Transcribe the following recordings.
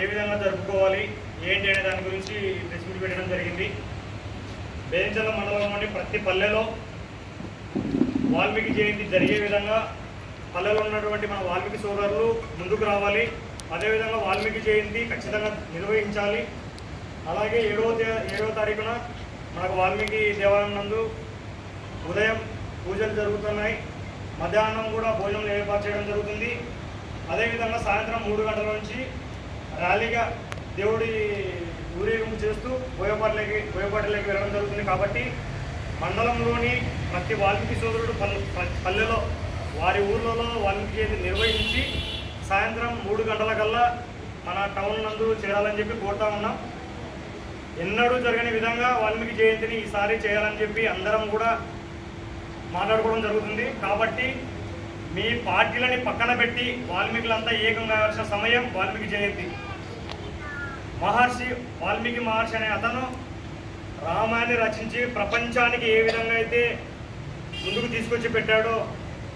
ఏ విధంగా జరుపుకోవాలి ఏంటి అనే దాని గురించి ప్రెస్ మీట్ పెట్టడం జరిగింది. బేంచల మండలంలోని ప్రతి పల్లెలో వాల్మీకి జయంతి జరిగే విధంగా పల్లెలో ఉన్నటువంటి మన వాల్మీకి సోదరులు ముందుకు రావాలి. అదేవిధంగా వాల్మీకి జయంతి ఖచ్చితంగా నిర్వహించాలి. అలాగే ఏడవ ఏడవ తారీఖున మనకు వాల్మీకి దేవాలయం నందు ఉదయం పూజలు జరుగుతున్నాయి. మధ్యాహ్నం కూడా భోజనం ఏర్పాటు చేయడం జరుగుతుంది. అదేవిధంగా సాయంత్రం మూడు గంటల నుంచి ర్యాలీగా దేవుడి ఊరేగింపు చేస్తూ బోయపాటలోకి బోయపాటలోకి వెళ్ళడం జరుగుతుంది కాబట్టి మండలంలోని ప్రతి వాల్మీకి సోదరుడు పల్లెలో వారి ఊర్లలో వాల్మీకి నిర్వహించి సాయంత్రం మూడు గంటల కల్లా మన టౌన్ నందు చేరాలని చెప్పి కోరుతా ఉన్నాం. ఎన్నడూ జరగని విధంగా వాల్మీకి జయంతిని ఈసారి చేయాలని చెప్పి అందరం కూడా మాట్లాడుకోవడం జరుగుతుంది. కాబట్టి మీ పార్టీలని పక్కన పెట్టి వాల్మీకులంతా ఏకం కావాల్సిన సమయం వాల్మీకి జయంతి. మహర్షి వాల్మీకి మహర్షి అనే అతను రామాయణాన్ని రచించి ప్రపంచానికి ఏ విధంగా అయితే ముందుకు తీసుకొచ్చి పెట్టాడో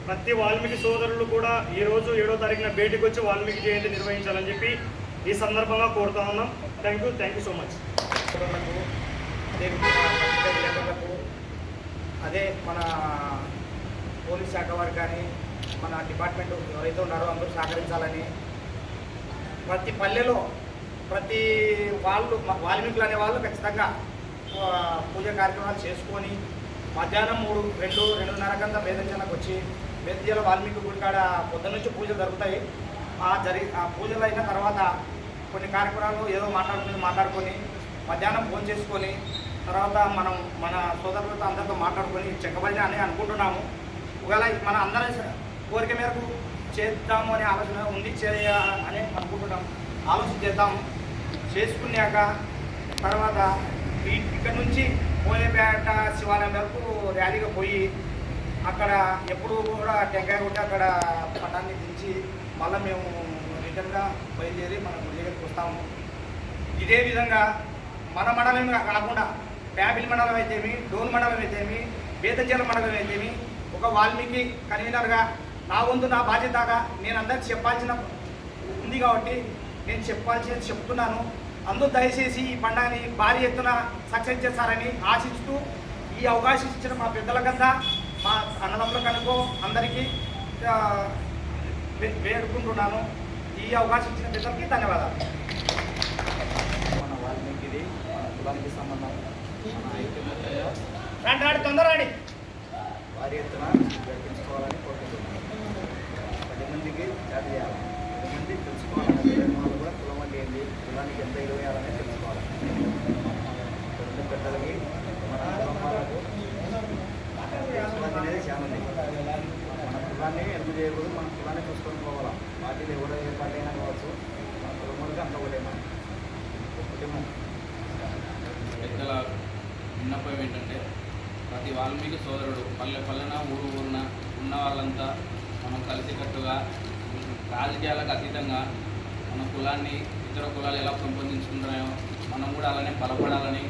ప్రతి వాల్మీకి సోదరులు కూడా ఈరోజు ఏడో తారీఖున భేటీకి వచ్చి వాల్మీకి జయంతి నిర్వహించాలని చెప్పి ఈ సందర్భంగా కోరుతా ఉన్నాం. Thank you thank you so much అదే మన పోలీస్ శాఖ వారు కానీ మన డిపార్ట్మెంట్ ఎవరైతే ఉన్నారో అందరూ సహకరించాలని. ప్రతి పల్లెలో ప్రతి వాళ్ళు వాల్మీకులు అనే వాళ్ళు ఖచ్చితంగా పూజ కార్యక్రమాలు చేసుకొని మధ్యాహ్నం మూడు రెండు రెండున్నర కంతా వేదంజనకు వచ్చి వేదంజల వాల్మీకి గుడి కాడ పొద్దున్న నుంచి పూజలు జరుగుతాయి. ఆ జరి ఆ పూజలు అయిన తర్వాత కొన్ని కార్యక్రమాలు ఏదో మాట్లాడుకుని మాట్లాడుకొని మధ్యాహ్నం ఫోన్ చేసుకొని తర్వాత మనం మన సోదరులతో అందరితో మాట్లాడుకొని చెక్కబడి అని అనుకుంటున్నాము. ఒకవేళ మన అందరి కోరిక మేరకు చేద్దాము అనే ఆలోచన ఉంది. చేయ అని అనుకుంటున్నాం. ఆలోచన చేద్దాం. చేసుకున్నాక తర్వాత ఇక్కడ నుంచి పోలేపేట శివాలయం వరకు ర్యాలీగా పోయి అక్కడ ఎప్పుడు కూడా టెంకాయ కొట్టి అక్కడ పటాన్ని దించి మళ్ళీ మేము రిటర్న్గా బయలుదేరి మన గుడి దగ్గరికి వస్తాము. ఇదే విధంగా మన మండలం కాకుండా ప్యాబిల్ మండలం అయితేమి డోన్ మండలం అయితేమి బేతంచెల మండలం అయితేమి ఒక వాల్మీకి కన్వీనర్గా నా వంతు నా బాధ్యతగా నేను అందరికి చెప్పాల్సిన ఉంది కాబట్టి నేను చెప్పాల్సి చెప్తున్నాను. అందరూ దయచేసి ఈ పండుగని భారీ ఎత్తున సక్సెస్ చేస్తారని ఆశిస్తూ ఈ అవకాశం ఇచ్చిన మా పెద్దలకంతా మా అన్నదమ్ములకు అనుకో అందరికీ వేడుకుంటున్నాను. ఈ అవకాశం ఇచ్చిన పెద్దలకి ధన్యవాదాలు. మన వాల్మీకిది మన కులానికి సంబంధం. రండి రాండి తొందర రాండి. వారి ఎత్తున జరిపించుకోవాలని కోరుకుంటున్నాను పది మందికి జాతి చేయాలి పది మంది తెలుసుకోవాలనే నిర్మాణాలు కూడా కులం అంటే ఏంటి కులానికి ఎంత ఇరవై వేయాలని తెలుసుకోవాలి పెద్ద పెద్దలకి మన కుటుంబాలకు తెలుసుకోవడం అనేది చాలా ఉంది మన కులాన్ని ఎందుకు చేయకూడదు. మనం కులాన్ని చూసుకొని పోవాలా? పార్టీలు ఎవరో ఏ పార్టీ అయినా కావచ్చు. మన కుటుంబానికి అంత ఒకటే మనం కుటుంబం పెద్దల విన్నపం ఏంటంటే ప్రతి వాల్మీకి సోదరుడు పల్లె పల్లెన ఊరు ఊరున ఉన్న వాళ్ళంతా మనం కలిసికట్టుగా రాజకీయాలకు అతీతంగా మన కులాన్ని ఇతర కులాలు ఎలా పెంపొందించుకుంటున్నాయో మనం కూడా అలానే బలపడాలని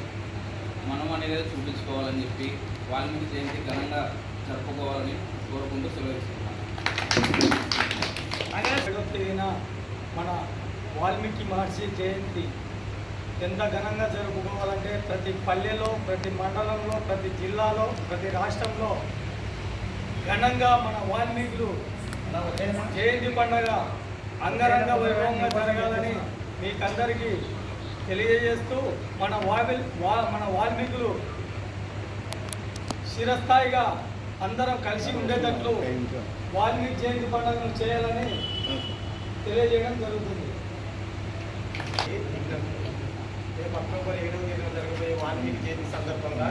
మనం అనేది చూపించుకోవాలని చెప్పి వాల్మీకి జయంతి ఘనంగా జరుపుకోవాలని కోరుకుంటూ సెలవు తేదీన మన వాల్మీకి మహర్షి జయంతి ఎంత ఘనంగా జరుపుకోవాలంటే ప్రతి పల్లెలో ప్రతి మండలంలో ప్రతి జిల్లాలో ప్రతి రాష్ట్రంలో ఘనంగా మన వాల్మీకులు జయంతి పండగ అంగరంగ వైభవంగా జరగాలని మీకందరికీ తెలియజేస్తూ మన వాల్ వా మన వాల్మీకులు శిరస్థాయిగా అందరం కలిసి ఉండేటట్లు వాల్మీకి జయంతి పండుగను చేయాలని తెలియజేయడం జరుగుతుంది. రేపు అక్టోబర్ ఏడవ తేదీన జరగబోయే వాల్మీకి జయంతి సందర్భంగా.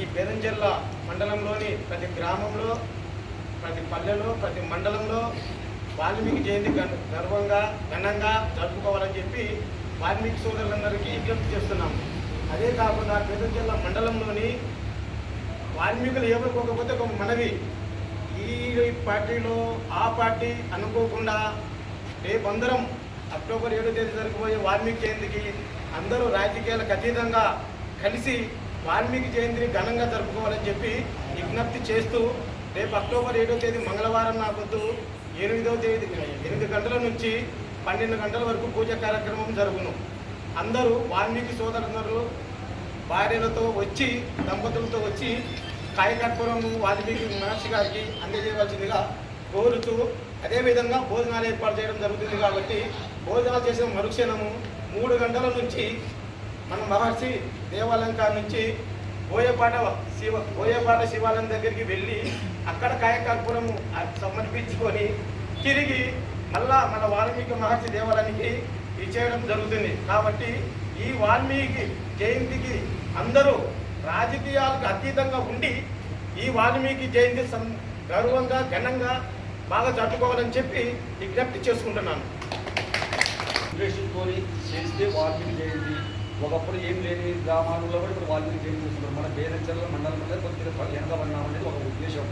ఈ బెదంజల్ల మండలంలోని ప్రతి గ్రామంలో ప్రతి పల్లెలో ప్రతి మండలంలో వాల్మీకి జయంతి గర్వంగా ఘనంగా జరుపుకోవాలని చెప్పి వాల్మీకి సోదరులందరికీ విజ్ఞప్తి చేస్తున్నాం అదే కాకుండా బెదంజల్ల మండలంలోని వాల్మీకులు ఎవరుకోకపోతే ఒక మనవి. ఈ పార్టీలో ఆ పార్టీ అనుకోకుండా రేపందరం అక్టోబర్ ఏడో తేదీ జరగబోయే వాల్మీకి జయంతికి అందరూ రాజకీయాలకు అతీతంగా కలిసి వాల్మీకి జయంతిని ఘనంగా జరుపుకోవాలని చెప్పి విజ్ఞప్తి చేస్తూ రేపు అక్టోబర్ ఏడో తేదీ మంగళవారం నాకొద్దు. ఎనిమిదవ తేదీ ఎనిమిది గంటల నుంచి పన్నెండు గంటల వరకు పూజ కార్యక్రమం జరుగును. అందరూ వాల్మీకి సోదరులు భార్యలతో వచ్చి దంపతులతో వచ్చి కాయకర్పూరం వాల్మీకి మహర్షి గారికి అందజేయవలసిందిగా కోరుతూ అదేవిధంగా భోజనాలు ఏర్పాటు చేయడం జరుగుతుంది కాబట్టి భోజనాలు చేసిన మరుక్షణము మూడు గంటల నుంచి మన మహర్షి దేవాలయం నుంచి బోయపాట శివ బోయపాట శివాలయం దగ్గరికి వెళ్ళి అక్కడ కాయకర్పూరము సమర్పించుకొని తిరిగి మళ్ళా మన వాల్మీకి మహర్షి దేవాలయానికి ఇచ్చేయడం జరుగుతుంది. కాబట్టి ఈ వాల్మీకి జయంతికి అందరూ రాజకీయాలకు అతీతంగా ఉండి ఈ వాల్మీకి జయంతి సం- గర్వంగా ఘనంగా బాగా జరుపుకోవాలని చెప్పి విజ్ఞప్తి చేసుకుంటున్నాను. ఉద్దేశంతో చేస్తే వాల్మీకి జయంతి. ఒకప్పుడు ఏం లేని గ్రామాలలో కూడా ఇప్పుడు వాల్మీకి జయంతి చేస్తున్నారు మన బేరంచెర్ల మండలంలో కొద్దిగా వెనకబడినాం అనేది ఒక ఉద్దేశం.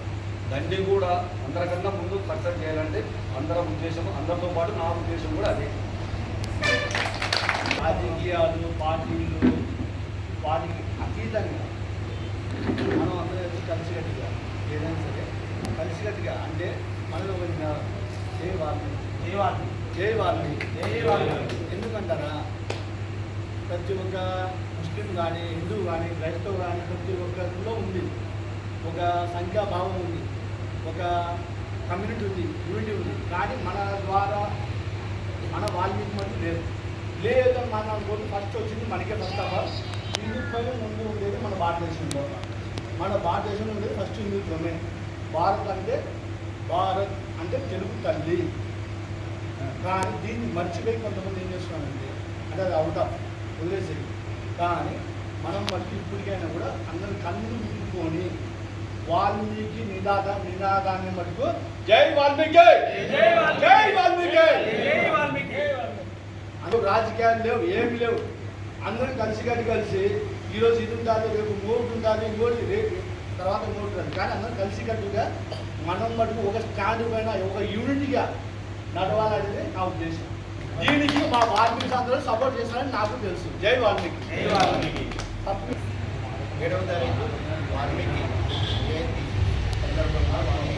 దాన్ని కూడా అందరికన్నా ముందు సక్సెస్ చేయాలంటే అందరం ఉద్దేశం అందరితో పాటు నా ఉద్దేశం కూడా అదే. రాజకీయాలు పార్టీలు అతీతంగా మనం అందరం కలిసికట్టుగా ఏదైనా సరే కలిసికట్టుగా అంటే మనలో ఒక జై వాల్మీకి జై వాల్మీకి జై వాల్మీకి జై వాల్మీకి ఎందుకంటారా? ప్రతి ఒక్క ముస్లిం కానీ హిందూ కానీ క్రైస్తవ కానీ ప్రతి ఒక్కరిలో ఉంది. ఒక సంఖ్యాభావం ఉంది. ఒక కమ్యూనిటీ ఉంది యూనిటీ ఉంది. కానీ మన ద్వారా మన వాల్మీకి మధ్య లేదు. లేదు మన ఫస్ట్ వచ్చింది మనకే ఫస్ట్ అవ్వాలి హిందూ పైన ముందు ఉండేది మన భారతదేశంలో. మన భారతదేశంలో ఉండేది ఫస్ట్ హిందుత్వమే. భారత్ అంటే భారత్ అంటే తెలుగు తల్లి. కానీ దీన్ని మర్చిపోయి కొంతమంది ఏం చేస్తున్నారంటే అంటే అది అవుట్ ఆఫ్ వదిలేసేది కానీ మనం మళ్ళీ ఇప్పటికైనా కూడా అందరం కన్ను విప్పుకొని వాల్మీకి నినాద నినాదాన్ని మటుకు జై వాల్మీకి! జై వాల్మీకి! అందులో రాజకీయాలు లేవు ఏమి లేవు. అందరం కలిసి కట్టి కలిసి ఈరోజు ఇది ఉండాలి రేపు మూడు ఉండాలి ఇంకోటి రేపు తర్వాత మూడు ఉండాలి. కానీ అందరం కలిసి కట్టుగా మనం మటుకు ఒక స్టాండ్ పైన ఒక యూనిట్గా నడవాలనేది నా ఉద్దేశం. దీనికి మా వాల్మీకి అందరూ సపోర్ట్ చేస్తారని నాకు తెలుసు. జై వాల్మీకి. జై వాల్మీకి. తప్ప ఏడవ తారీఖు వాల్మీకి జయంతి సందర్భంగా మనం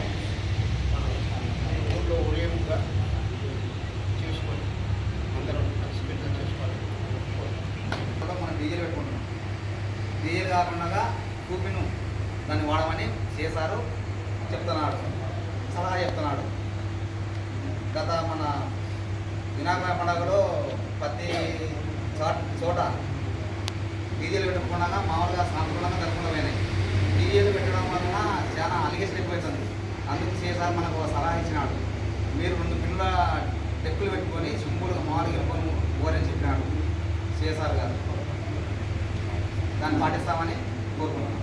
మన ఊళ్ళో ఊరేగుగా చేసుకొని అందరం కలిసిమెలిసి చేసుకోవాలి కూడా మనం డీజిల్ పెట్టుకుంటున్నాం డీజిల్ కాకుండా కూపిను దాన్ని వాడమని చేశారు చెప్తున్నాడు సలహా చెప్తున్నాడు గత మన వినాయక పండుగలో ప్రతి చోట చోట పెట్టుకోకుండా పెట్టకుండా మామూలుగా సాంప్రదాయంగా జరగకుండా పోయినాయి డీజేలు పెట్టడం వలన చాలా అలిగేషన్ ఎక్కువవుతుంది అందుకు సీఎస్ఆర్ మనకు ఒక సలహా ఇచ్చినాడు మీరు రెండు పిల్లల డెక్కులు పెట్టుకొని సింపుల్గా మామూలుగా వెళ్ళిపోయి ఓరని చెప్పినాడు సీఎస్ఆర్ గారు దాన్ని పాటిస్తామని కోరుకుంటున్నాను